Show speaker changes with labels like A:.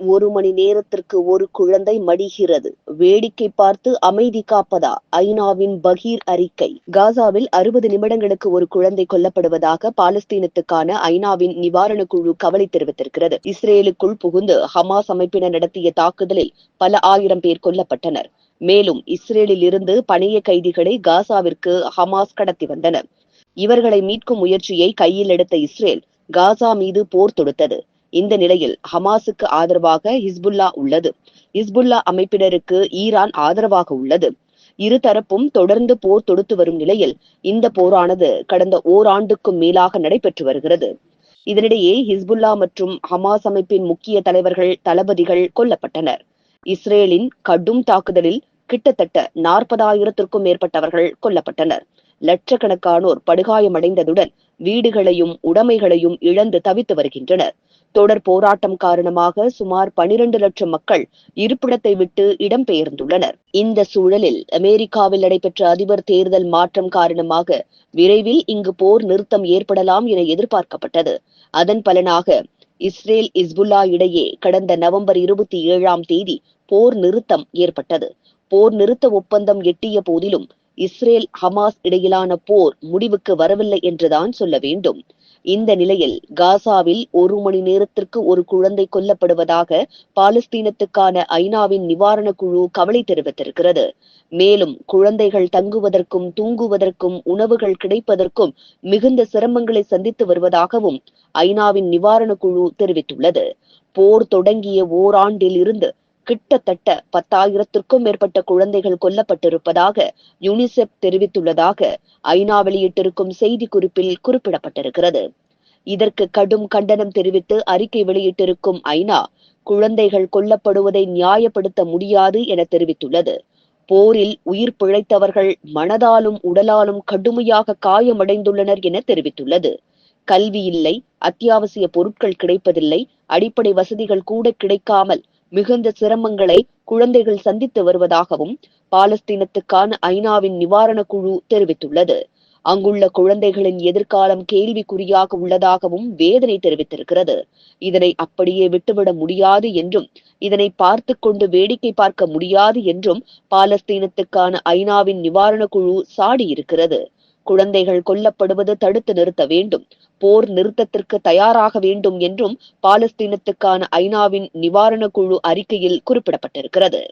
A: ஒரு மணி நேரத்திற்கு ஒரு குழந்தை மடிகிறது. வேடிக்கை பார்த்து அமைதி காப்பதா? ஐநாவின் பகீர் அறிக்கை. காசாவில் அறுபது நிமிடங்களுக்கு ஒரு குழந்தை கொல்லப்படுவதாக பாலஸ்தீனத்துக்கான ஐநாவின் நிவாரண குழு கவலை தெரிவித்திருக்கிறது. இஸ்ரேலுக்குள் புகுந்து ஹமாஸ் அமைப்பினர் நடத்திய தாக்குதலில் பல ஆயிரம் பேர் கொல்லப்பட்டனர். மேலும் இஸ்ரேலில் இருந்து பணைய கைதிகளை காசாவிற்கு ஹமாஸ் கடத்தி வந்தனர். இவர்களை மீட்கும் முயற்சியை கையில் எடுத்த இஸ்ரேல் காசா மீது போர் தொடுத்தது. இந்த நிலையில் ஹமாஸுக்கு ஆதரவாக ஹிஸ்புல்லா உள்ளது. ஹிஸ்புல்லா அமைப்பினருக்கு ஈரான் ஆதரவாக உள்ளது. இருதரப்பும் தொடர்ந்து போர் தொடுத்து வரும் நிலையில் இந்த போரானது கடந்த ஓராண்டுக்கும் மேலாக நடைபெற்று வருகிறது. இதனிடையே ஹிஸ்புல்லா மற்றும் ஹமாஸ் அமைப்பின் முக்கிய தலைவர்கள் தளபதிகள் கொல்லப்பட்டனர். இஸ்ரேலின் கடும் தாக்குதலில் கிட்டத்தட்ட நாற்பதாயிரத்திற்கும் மேற்பட்டவர்கள் கொல்லப்பட்டனர். லட்சக்கணக்கானோர் படுகாயமடைந்ததுடன் வீடுகளையும் உடைமைகளையும் இழந்து தவித்து வருகின்றனர். தொடர் போராட்டம் காரணமாக சுமார் பனிரெண்டு லட்சம் மக்கள் இருப்பிடத்தை விட்டு இடம்பெயர்ந்துள்ளனர் இந்த சூழலில் அமெரிக்காவில் நடைபெற்ற அதிபர் தேர்தல் மாற்றம் காரணமாக விரைவில் இங்கு போர் நிறுத்தம் ஏற்படலாம் என எதிர்பார்க்கப்பட்டது. அதன் பலனாக இஸ்ரேல் இஸ்புல்லா இடையே கடந்த நவம்பர் இருபத்தி ஏழாம் தேதி போர் நிறுத்தம் ஏற்பட்டது. போர் நிறுத்த ஒப்பந்தம் எட்டிய போதிலும் இஸ்ரேல் ஹமாஸ் இடையிலான போர் முடிவுக்கு வரவில்லை என்றுதான் சொல்ல வேண்டும். இந்த நிலையில் காசாவில் ஒரு மணி நேரத்திற்கு ஒரு குழந்தை கொல்லப்படுவதாக பாலஸ்தீனத்துக்கான ஐநாவின் நிவாரண குழு கவலை தெரிவித்திருக்கிறது. மேலும் குழந்தைகள் தங்குவதற்கும் தூங்குவதற்கும் உணவுகள் கிடைப்பதற்கும் மிகுந்த சிரமங்களை சந்தித்து வருவதாகவும் ஐநாவின் நிவாரண குழு தெரிவித்துள்ளது. போர் தொடங்கிய ஓராண்டில் இருந்து கிட்டத்தட்ட பத்தாயிரத்திற்கும் மேற்பட்ட குழந்தைகள் கொல்லப்பட்டிருப்பதாக யூனிசெப் தெரிவித்துள்ளதாக ஐநா வெளியிட்டிருக்கும் செய்தி குறிப்பில் குறிப்பிடப்பட்டிருக்கிறது. இதற்கு கடும் கண்டனம் தெரிவித்து அறிக்கை வெளியிட்டிருக்கும் ஐநா குழந்தைகள் கொல்லப்படுவதை நியாயப்படுத்த முடியாது என தெரிவித்துள்ளது. போரில் உயிர் பிழைத்தவர்கள் மனதாலும் உடலாலும் கடுமையாக காயமடைந்துள்ளனர் என தெரிவித்துள்ளது. கல்வி இல்லை அத்தியாவசிய பொருட்கள் கிடைப்பதில்லை அடிப்படை வசதிகள் கூட கிடைக்காமல் மிகுந்த சிரமங்களை குழந்தைகள் சந்தித்து வருவதாகவும் பாலஸ்தீனத்துக்கான ஐநாவின் நிவாரண குழு தெரிவித்துள்ளது. அங்குள்ள குழந்தைகளின் எதிர்காலம் கேள்விக்குறியாக உள்ளதாகவும் வேதனை தெரிவித்திருக்கிறது. இதனை அப்படியே விட்டுவிட முடியாது என்றும் இதனை பார்த்து கொண்டு வேடிக்கை பார்க்க முடியாது என்றும் பாலஸ்தீனத்துக்கான ஐநாவின் நிவாரண குழு சாடியிருக்கிறது. குழந்தைகள் கொல்லப்படுவது தடுத்து நிறுத்த வேண்டும். போர் நிறுத்தத்திற்கு தயாராக வேண்டும் என்றும் பாலஸ்தீனத்துக்கான ஐநாவின் நிவாரண குழு அறிக்கையில் குறிப்பிடப்பட்டிருக்கிறது.